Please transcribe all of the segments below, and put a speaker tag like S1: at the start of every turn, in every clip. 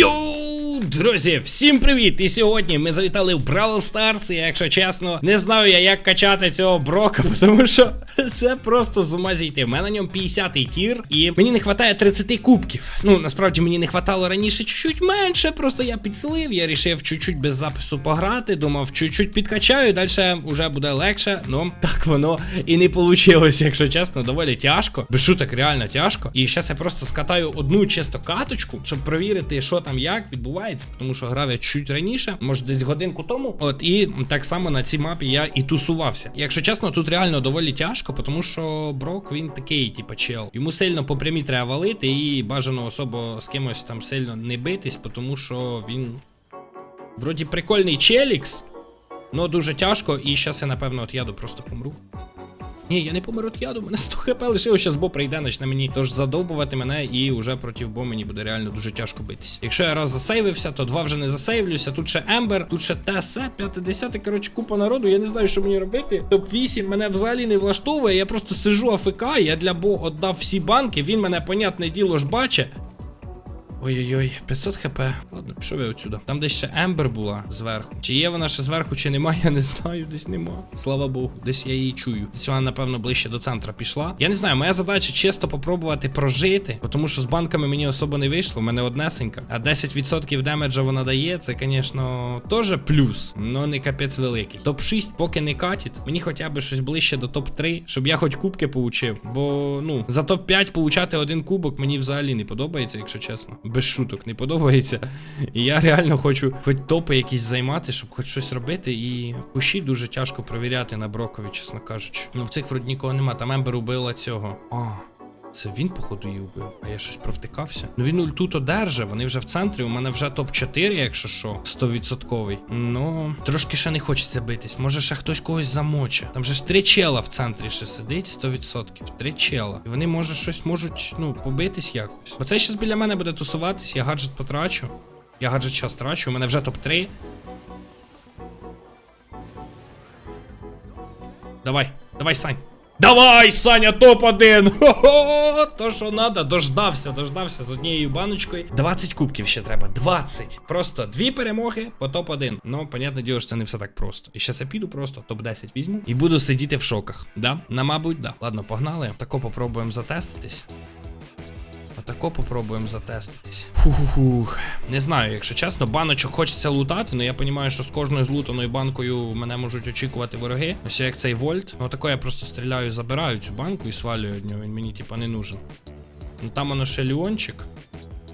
S1: Yo. Друзі, всім привіт! І сьогодні ми завітали в Бравл Старс. І якщо чесно, не знаю я, як качати цього брока, тому що це просто з ума зійти. У мене на ньому 50-й тір, і мені не вистачає 30 кубків. Ну, насправді мені не вистачало раніше чуть-чуть менше, просто я підслив, я рішив чуть-чуть без запису пограти, думав, чуть-чуть підкачаю, далі вже буде легше. Ну, так воно і не вийшло, якщо чесно, доволі тяжко. Без шуток, реально тяжко. І зараз я просто скатаю одну чисто каточку, щоб провірити, що там як відбувається, тому що грав я чуть раніше, може десь годинку тому. От і так само на цій мапі я і тусувався. Якщо чесно, тут реально доволі тяжко, тому що Брок він такий, типа чел. Йому сильно по прямій треба валити, і бажано особо з кимось там сильно не битись, тому що він. Вроді прикольний челікс, но дуже тяжко, і зараз я, напевно, от яду просто помру. Ні, я не помер від яду, мене 100 хп лишилось, зараз бо прийде, почне мені тож задовбувати мене, і вже проти бо мені буде реально дуже тяжко битись. Якщо я раз засейвився, то два вже не засейвлюся. Тут ще Ембер, тут ще ТС, 50, коротше, купа народу. Я не знаю, що мені робити. Топ-8 мене взагалі не влаштовує. Я просто сижу АФК, я для Бо віддав всі банки, він мене, понятне діло, ж бачить. Ой-ой-ой, 500 хп. Ладно, пішов я отсюда. Там десь ще Ембер була зверху. Чи є вона ще зверху, чи нема, я не знаю, десь нема. Слава Богу, десь я її чую. Десь вона, напевно, ближче до центра пішла. Я не знаю, моя задача чисто попробувати прожити, тому що з банками мені особо не вийшло, у мене однесенька. А 10% демеджа вона дає, це, звісно, теж плюс, але не капець великий. Топ-6 поки не катить. Мені хоча б щось ближче до топ-3, щоб я хоч кубки получив. Бо, ну, за топ-5 получати один кубок мені взагалі не подобається, якщо чесно без шуток не подобається. І я реально хочу хоч топи якісь займати, щоб хоч щось робити. І кущі дуже тяжко провіряти на Брокові, чесно кажучи. Ну в цих вроді нікого нема. Там Ембер убила цього. А. Це він, походу, її вбив, а я щось провтикався. Ну він ультут одержав, вони вже в центрі. У мене вже топ-4, якщо що, 100%. Ну, трошки ще не хочеться битись. Може, ще хтось когось замоче. Там же ж три чела в центрі ще сидить, 100%. Три чела. І вони, може, щось можуть, ну, побитись якось. Оце щас біля мене буде тусуватись, я гаджет потрачу. Я гаджет час трачу, у мене вже топ-3. Давай, давай, Сань. Давай, Саня, топ-1! Хо-хо! То, що надо, дождався, дождався з однією баночкою. 20 кубків ще треба. 20. Просто дві перемоги по топ-1. Ну, понятне діло, що це не все так просто. І ще я піду просто топ-10 візьму і буду сидіти в шоках. Да? На, мабуть, да. Ладно, погнали. Тако попробуємо затеститись. Отако попробуємо затеститись. Фух-фух. Не знаю, якщо чесно, баночок хочеться лутати, але я розумію, що з кожною злутаною банкою мене можуть очікувати вороги. Ось як цей вольт. Ну тако я просто стріляю, забираю цю банку і свалюю від нього. Він мені, типа, не нужен. Ну там воно ще Ліончик.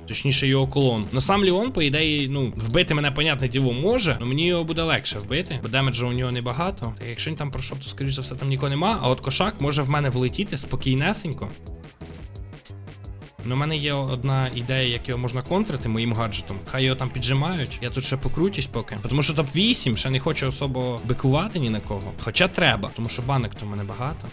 S1: Точніше, його колон. Ну сам Ліон, по ідеї, ну, вбити мене, понятне діло, може, але мені його буде легше вбити, бо демеджа у нього небагато. Так якщо він там пройшов, то скоріш за все там нікого нема. А от кошак може в мене влетіти спокійнесенько. Ну, у мене є одна ідея, як його можна контрити моїм гаджетом. Хай його там піджимають. Я тут ще покрутюсь поки. Тому що топ-8 ще не хочу особо бикувати ні на кого. Хоча треба, тому що банок то в мене багато.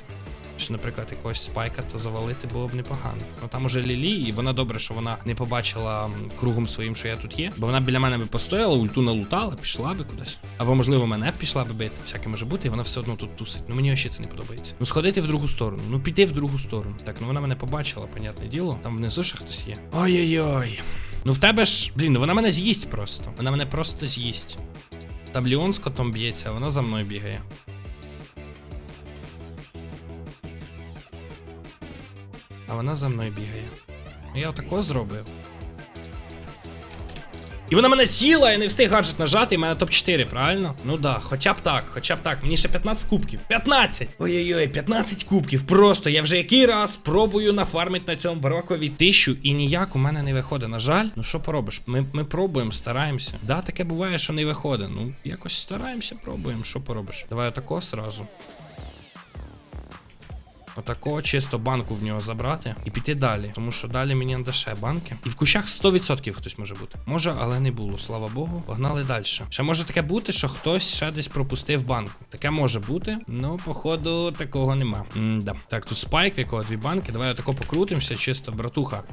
S1: Що, наприклад, якогось спайка то завалити було б непогано. Ну там уже Лілі, і вона добре, що вона не побачила кругом своїм, що я тут є. Бо вона біля мене би постояла, ульту налутала, пішла би кудись. Або, можливо, мене б пішла би бити. Всяке може бути, і вона все одно тут тусить. Ну мені ще це не подобається. Ну сходити в другу сторону. Ну піти в другу сторону. Так, ну вона мене побачила, понятне діло. Там внизу ще хтось є. Ой-ой-ой. Ну в тебе ж, блін, ну вона мене з'їсть просто. Вона мене просто з'їсть. Там Ліон з котом б'ється, а вона за мною бігає. А вона за мною бігає. Я отако зробив. І вона мене з'їла, я не встиг гаджет нажати, і в мене топ-4, правильно? Ну да, хоча б так, хоча б так. Мені ще 15 кубків. 15! Ой-ой-ой, 15 кубків. Просто я вже який раз пробую нафармити на цьому барокові тисячу, і ніяк у мене не виходить. На жаль, ну що поробиш? Ми ми пробуємо, стараємося. Да, таке буває, що не виходить. Ну, якось стараємося, пробуємо. Що поробиш? Давай отако сразу. Отако чисто банку в нього забрати і піти далі. Тому що далі мені не ще банки. І в кущах 100% хтось може бути. Може, але не було, слава Богу. Погнали далі. Ще може таке бути, що хтось ще десь пропустив банку. Таке може бути, ну, походу, такого нема. М-да. Так, тут спайк, якого дві банки. Давай отако покрутимося, чисто, братуха.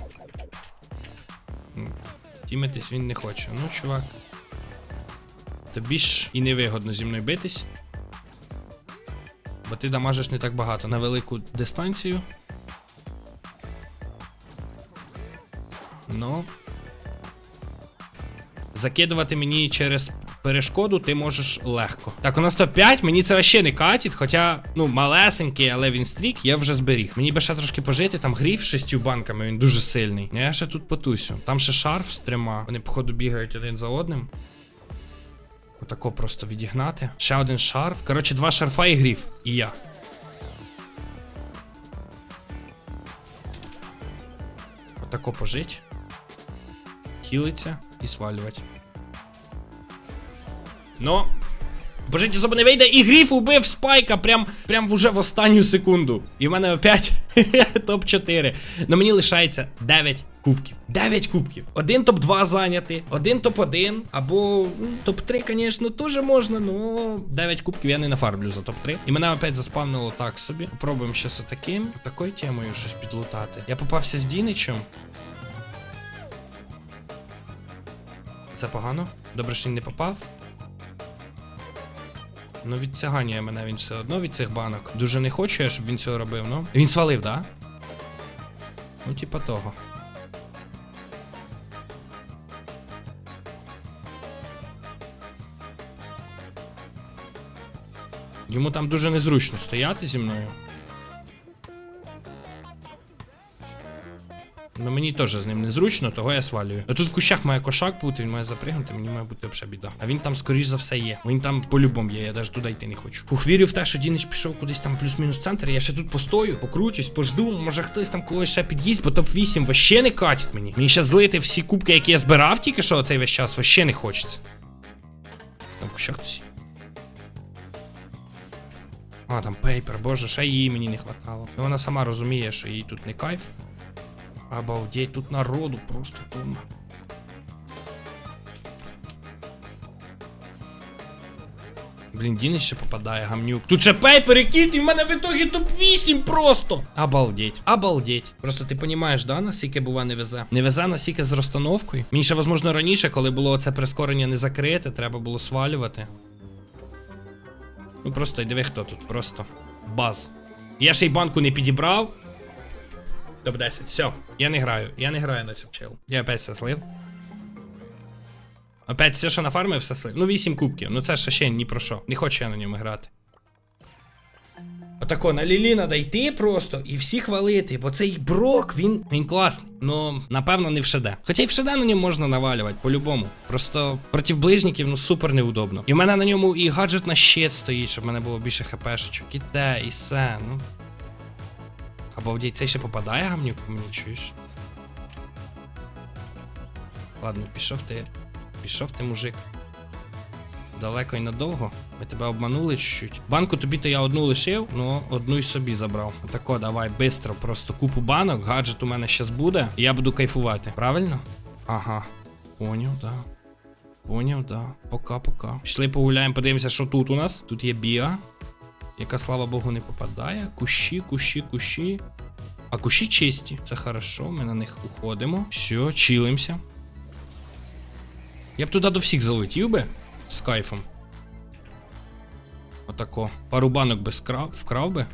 S1: Тімитись він не хоче. Ну, чувак. Тобі ж і невигодно зі мною битись. Бо ти дамажиш не так багато на велику дистанцію. Ну. Закидувати мені через перешкоду ти можеш легко. Так, у нас топ-5, мені це ще не катить, хоча, ну, малесенький, але він стрік, я вже зберіг. Мені би ще трошки пожити, там гріф шістю банками, він дуже сильний. Я ще тут потусю. Там ще шарф з трьома. Вони, походу, бігають один за одним. Отако просто відігнати. Ще один шарф. Коротше, два шарфа і гріф. І я. Отако пожить. Хілиться і свалювати. Ну. Пожить особо не вийде, і гріф убив спайка прям, прям вже в останню секунду. І в мене опять топ-4. Ну мені лишається 9 кубків. 9 кубків. Один топ-2 зайняти, один топ-1, або ну, топ-3, звісно, теж можна, ну 9 кубків я не нафарблю за топ-3. І мене опять заспавнило так собі. Попробуємо щось отаким. Такою темою щось підлутати. Я попався з Діничем. Це погано. Добре, що він не попав. Ну, відтяганює мене він все одно від цих банок. Дуже не хочу я, щоб він цього робив, ну. Він свалив, да? Ну, типа того. Йому там дуже незручно стояти зі мною. Ну мені теж з ним незручно, того я свалюю. А тут в кущах має кошак бути, він має запригнути, мені має бути взагалі біда. А він там, скоріш за все, є. Він там по-любому є, я навіть туди йти не хочу. Фух, вірю в те, що Дінич пішов кудись там плюс-мінус центр. Я ще тут постою, покрутюсь, пожду. Може хтось там когось ще під'їсть, бо топ-8 вообще не катить мені. Мені ще злити всі кубки, які я збирав тільки що цей весь час, вообще не хочеться. Там в кущах хтось. А, там пейпер, боже, ще її мені не хватало. Ну вона сама розуміє, що їй тут не кайф. Обалдеть, тут народу просто тонна. Блін, Дінич ще попадає, гамнюк. Тут ще пейпер і кіт, і в мене в ітогі топ-8 просто. Обалдеть. Обалдеть. Просто ти понімаєш, да, наскільки бува не везе? Не везе наскільки з розстановкою. Мені ще, возможно, раніше, коли було це прискорення не закрите, треба було свалювати. Ну просто диви хто тут, просто баз. Я ще й банку не підібрав. Топ 10, все. Я не граю. Я не граю на цю чел. Я опять все слив. Опять все, що нафармив, все слив. Ну, 8 кубків. Ну це ще ще ні про що. Не хочу я на ньому грати. Отако, на Лілі треба йти просто і всі хвалити, бо цей брок, він він класний. Ну, напевно, не в ШД. Хоча й в ШД на ньому можна навалювати, по-любому. Просто проти ближників, ну супер неудобно. І в мене на ньому і гаджет на щит стоїть, щоб в мене було більше хпшечок. І те, і все, ну. Обалдеть, цей ще попадає гамнюк мені, чуєш? Ладно, пішов ти. Пішов ти, мужик. Далеко і надовго. Ми тебе обманули чуть-чуть. Банку тобі то я одну лишив, ну одну й собі забрав. Отако, давай, бистро, просто купу банок, гаджет у мене щас буде, і я буду кайфувати. Правильно? Ага. Поняв, да. Поняв, да. Пока-пока. Пішли погуляємо, подивимося, що тут у нас. Тут є біа яка, слава Богу, не попадає. Кущі, кущі, кущі. А кущі чисті. Це хорошо, ми на них уходимо. Все, чилимося. Я б туди до всіх залетів би з кайфом. Отако. Пару банок би скрав, вкрав би.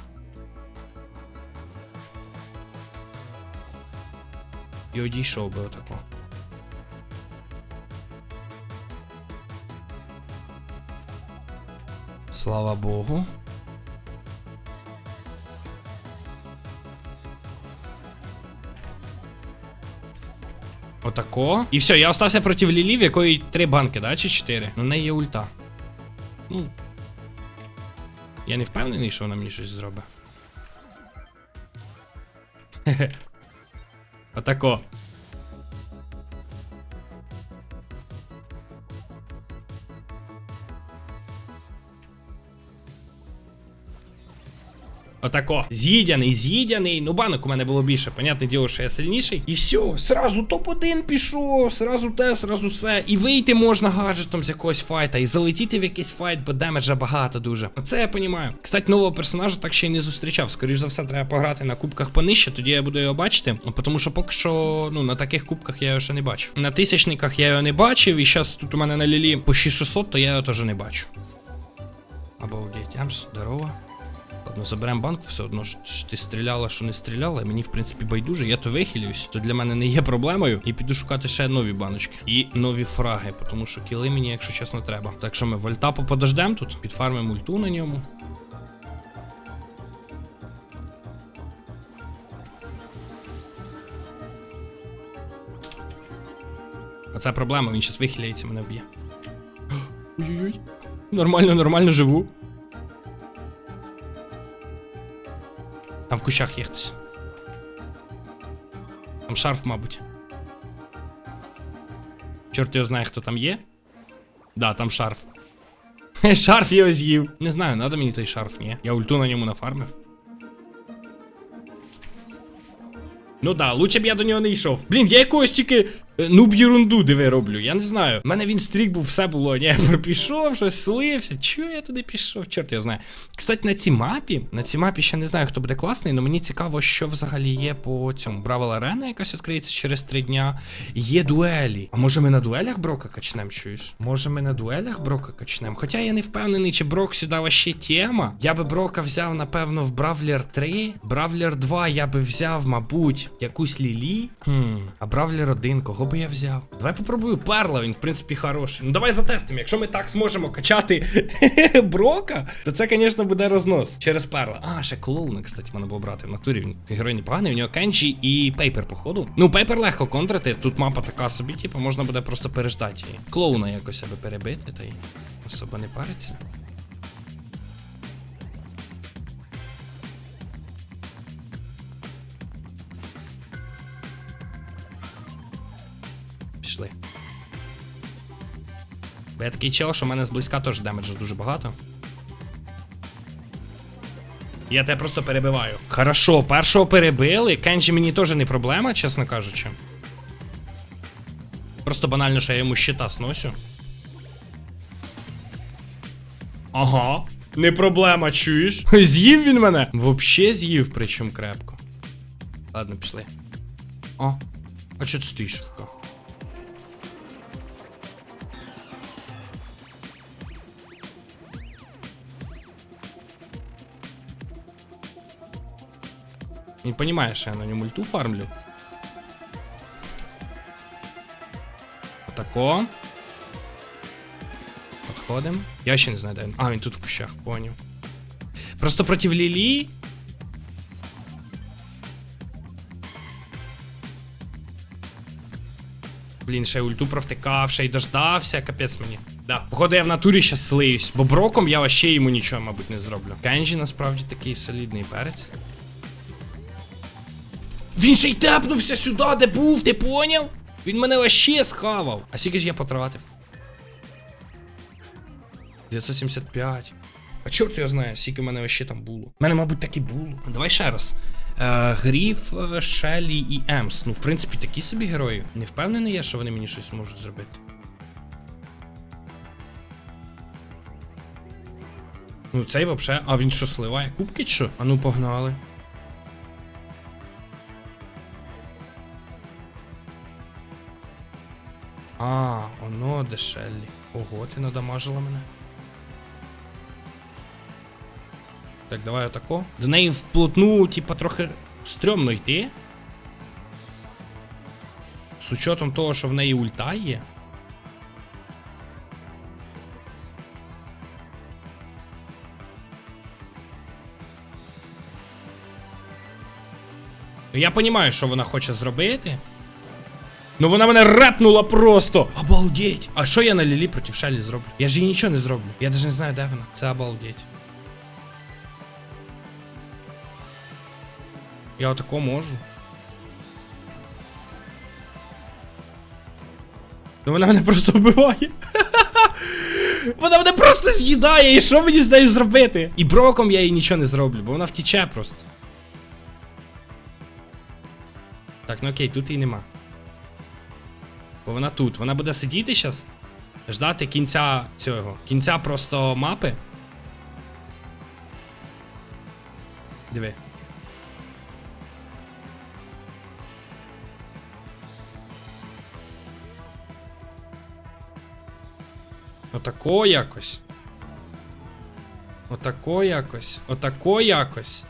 S1: І одійшов би отако. Слава Богу. Отако. І все, я остався проти Лілі, в якої три банки, да? Чи чотири? На в неї є ульта. Ну. Я не впевнений, що вона мені щось зробить. Отако. Отако. З'їдяний, з'їдяний. Ну, банок у мене було більше. Понятне діло, що я сильніший. І все, сразу топ-1 пішов, сразу те, сразу все. І вийти можна гаджетом з якогось файта, і залетіти в якийсь файт, бо демеджа багато дуже. Оце я понімаю. Кстати, нового персонажа так ще й не зустрічав. Скоріш за все, треба пограти на кубках понижче, тоді я буду його бачити. Ну, Тому що поки що, ну, на таких кубках я його ще не бачив. На тисячниках я його не бачив, і зараз тут у мене на лілі по 6600, то я його теж не бачу. Обалдеть, ям здорово. Ладно, заберемо банку, все одно ж ти стріляла, що не стріляла. Мені, в принципі, байдуже, я то вихилююсь, то для мене не є проблемою. І піду шукати ще нові баночки. І нові фраги, тому що кіли мені, якщо чесно, треба. Так що ми вольтапу подождемо тут, підфармимо ульту на ньому. Оце проблема, він щас вихиляється, мене вб'є. Ой-ой-ой. Нормально, нормально живу. Там в кущах є хтось. Там шарф, мабуть. Чорт його знає, хто там є. Да, там шарф. Шарф його з'їв. Не знаю, надо мені той шарф, ні. Я ульту на ньому нафармив. Ну да, лучше б я до нього не йшов. Блін, я якогось тільки е, нуб єрунду диви роблю. Я не знаю. У мене він стрік був, все було. Ні, я пішов, щось слився. Чого я туди пішов? Чорт його знає. Кстати, на цій мапі, на цій мапі ще не знаю, хто буде класний, але мені цікаво, що взагалі є по цьому. Бравл арена якась відкриється через три дня. Є дуелі. А може ми на дуелях Брока качнем, чуєш? Може ми на дуелях Брока качнем? Хоча я не впевнений, чи Брок сюди вообще тема. Я би Брока взяв, напевно, в Бравлер 3. Бравлер 2 я би взяв, мабуть, якусь Лілі. Хм. А Бравлер 1, кого би я взяв? Давай попробую Перла, він, в принципі, хороший. Ну давай затестимо. Якщо ми так зможемо качати Брока, то це, звісно, буде рознос через Перла. А, ще клоуна, кстати, мене було брати в натурі. Він герой непоганий, у нього Кенджі і Пейпер, походу. Ну, Пейпер легко контрити. Тут мапа така собі, типу, можна буде просто переждати її. Клоуна якось аби перебити, та й особо не париться. Пішли. Бо я такий чел, що в мене зблизька теж демеджу дуже багато. Я тебе просто перебиваю. Хорошо, першого перебили. Кенджі мені теж не проблема, чесно кажучи. Просто банально, що я йому щита сносю. Ага. Не проблема, чуєш? З'їв він мене? Вообще з'їв, причому крепко. Ладно, пішли. О, а чого ти стоїш, Фука? Розуміє, що я на ньому ульту фармлю. Отако. Подходим. Я ще не знаю, де. А, він тут в кущах, поняв. Просто проти Лілі. Блін, ще ульту провтикав, ще й дождався, капець мені. Да. Походу, я в натурі ще слиюсь, бо броком я вообще йому нічого, мабуть, не зроблю. Кенджі насправді такий солідний перець. Він ще й тепнувся сюди, де був, ти поняв? Він мене вообще схавав. А скільки ж я потратив? 975. А чорт його знає, скільки в мене вообще там було. У мене, мабуть, так і було. Давай ще раз. Е, Гріф, е, Шелі і Емс. Ну, в принципі, такі собі герої. Не впевнений я, що вони мені щось можуть зробити. Ну, цей вообще. А він що сливає? Кубки чи що? А ну погнали. А, оно дешелі. Ого, ти надамажила мене. Так, давай отако. До неї вплотну, типа, трохи стрьомно йти. З учетом того, що в неї ульта є. Я розумію, що вона хоче зробити. Ну вона мене репнула просто! Обалдеть! А що я на Лілі проти Шелі зроблю? Я ж їй нічого не зроблю. Я навіть не знаю, де вона. Це обалдеть. Я отако можу. Ну вона мене просто вбиває. Вона мене просто з'їдає, і що мені з нею зробити? І броком я їй нічого не зроблю, бо вона втіче просто. Так, ну окей, тут її нема. Бо вона тут. Вона буде сидіти зараз. Ждати кінця цього. Кінця просто мапи. Диви. Отако якось. Отако якось. Отако якось.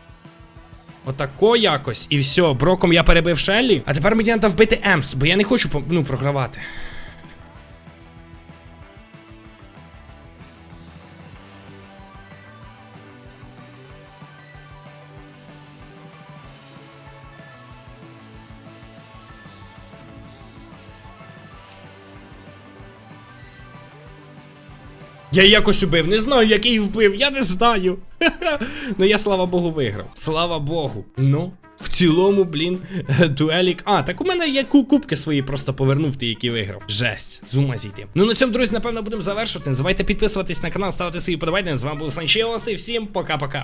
S1: Отако якось. І все, броком я перебив Шеллі. А тепер мені треба вбити Емс, бо я не хочу ну, програвати. Я якось убив, не знаю, як її вбив, я не знаю. ну я слава Богу виграв. Слава Богу. Ну. В цілому, блін, дуелік. А, так у мене я ку- кубки свої, просто повернув ті, які виграв. Жесть, з ума зійти. Ну на цьому, друзі, напевно, будемо завершувати. Не забувайте підписуватись на канал, ставити свої подобайки. З вами був Санчеос і всім пока-пока.